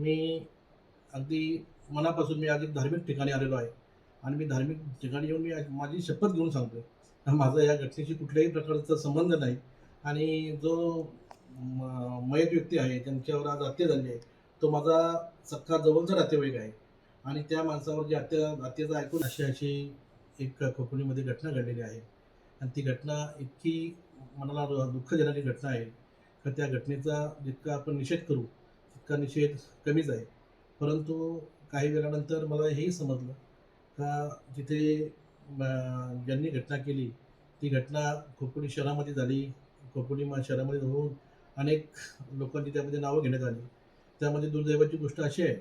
मी अगदी मनापासून मी अगदी धार्मिक ठिकाणी आलेलो आहे. आणि मी धार्मिक ठिकाणी येऊन मी माझी शपथ घेऊन सांगतो माझा या घटनेशी कुठल्याही प्रकारचा संबंध नाही. आणि जो म- मयत व्यक्ती आहे त्यांच्यावर आज हत्या झाली आहे तो माझा सख्खा जवळचा नातेवाईक आहे. आणि त्या माणसावर जी हत्या हत्येचा ऐकून अशी अशी एक खोपोलीमध्ये घटना घडलेली आहे. आणि ती घटना इतकी मनाला दुःख देणारी घटना आहे. का त्या घटनेचा जितका आपण निषेध करू तितका निषेध कमीच आहे. परंतु काही वेळानंतर मला हेही समजलं का जिथे ज्यांनी घटना केली ती घटना खोपोली शहरामध्ये झाली. खोपोली मा- शहरामध्ये होऊन अनेक लोकांची त्यामध्ये नावं घेण्यात आली. त्यामध्ये दुर्दैवाची गोष्ट अशी आहे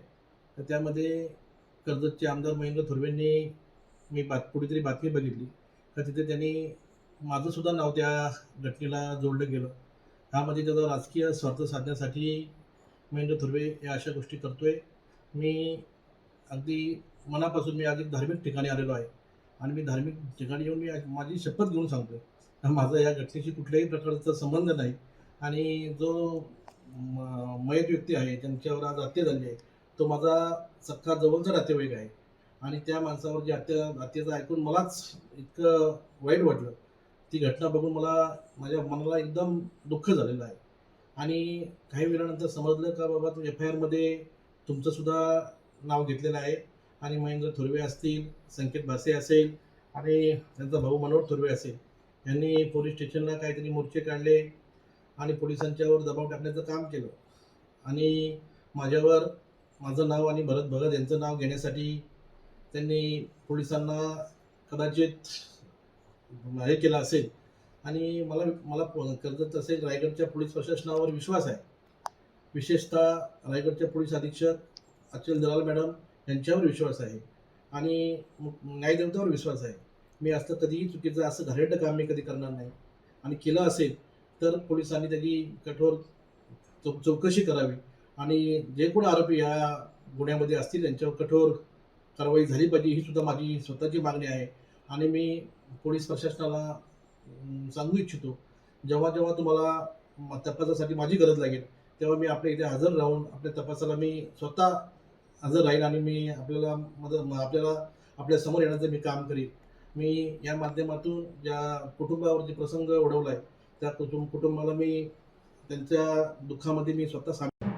तर त्यामध्ये कर्जतचे आमदार महेंद्र थोरवेंनी मी बात कुठेतरी बातमी बघितली का तिथे त्यांनी माझंसुद्धा नाव त्या घटनेला जोडलं गेलं. ह्यामध्ये म्हणजे त्याचा राजकीय स्वार्थ साधण्यासाठी महेंद्र धुर्वे या अशा गोष्टी करतोय. मी अगदी मनापासून मी अगदी धार्मिक ठिकाणी आलेलो आहे. आणि मी धार्मिक ठिकाणी येऊन मी माझी शपथ घेऊन सांगतो माझा या घटनेशी कुठल्याही प्रकारचा संबंध नाही. आणि जो म- मयत व्यक्ती आहे त्यांच्यावर आज हत्या झाली आहे तो माझा सख्खा जवळचा नातेवाईक आहे. आणि त्या माणसावर जी हत्या हत्येचं ऐकून मलाच इतकं वाईट वाटलं ती घटना बघून मला माझ्या मनाला एकदम दुःख झालेलं आहे. आणि काही वेळानंतर समजलं का बाबा तू एफ आय आरमध्ये तुमचंसुद्धा नाव घेतलेलं आहे आणि महेंद्र थुर्वे असतील संकेत भासे असेल आणि त्यांचा भाऊ मनोहर थुर्वे असेल यांनी पोलीस स्टेशनला काहीतरी मोर्चे काढले आणि पोलिसांच्यावर दबाव टाकण्याचं काम केलं. आणि माझ्यावर माझं नाव आणि भरत भगत यांचं नाव घेण्यासाठी त्यांनी पोलिसांना कदाचित हे केलं असेल आणि मला मला प- कर्जत तसेच रायगडच्या पोलीस प्रशासनावर विश्वास आहे विशेषतः रायगडच्या पोलीस अधीक्षक अचल दलाल मॅडम यांच्यावर विश्वास आहे आणि न्यायदेवतावर विश्वास आहे. मी असं कधीही चुकीचं असं घारेट काम मी कधी करणार नाही. आणि केलं असेल तर पोलिसांनी त्याची कठोर चौ चौकशी करावी. आणि जे कोण आरोपी या गुन्ह्यामध्ये असतील त्यांच्यावर कठोर कारवाई झाली पाहिजे ही सुद्धा माझी स्वतःची मागणी आहे. आणि मी पोलीस प्रशासनाला सांगू इच्छितो. जेव्हा जेव्हा तुम्हाला तपासासाठी माझी गरज लागेल तेव्हा मी आपल्या इथे हजर राहून आपल्या तपासाला मी स्वतः हजर राहील आणि मी आपल्याला मदत आपल्याला आपल्यासमोर येण्याचं मी काम करीन. मी या माध्यमातून ज्या कुटुंबावर जे प्रसंग ओढवला आहे त्या कुटुंब कुटुंबाला मी त्यांच्या दुःखामध्ये मी स्वतः सामील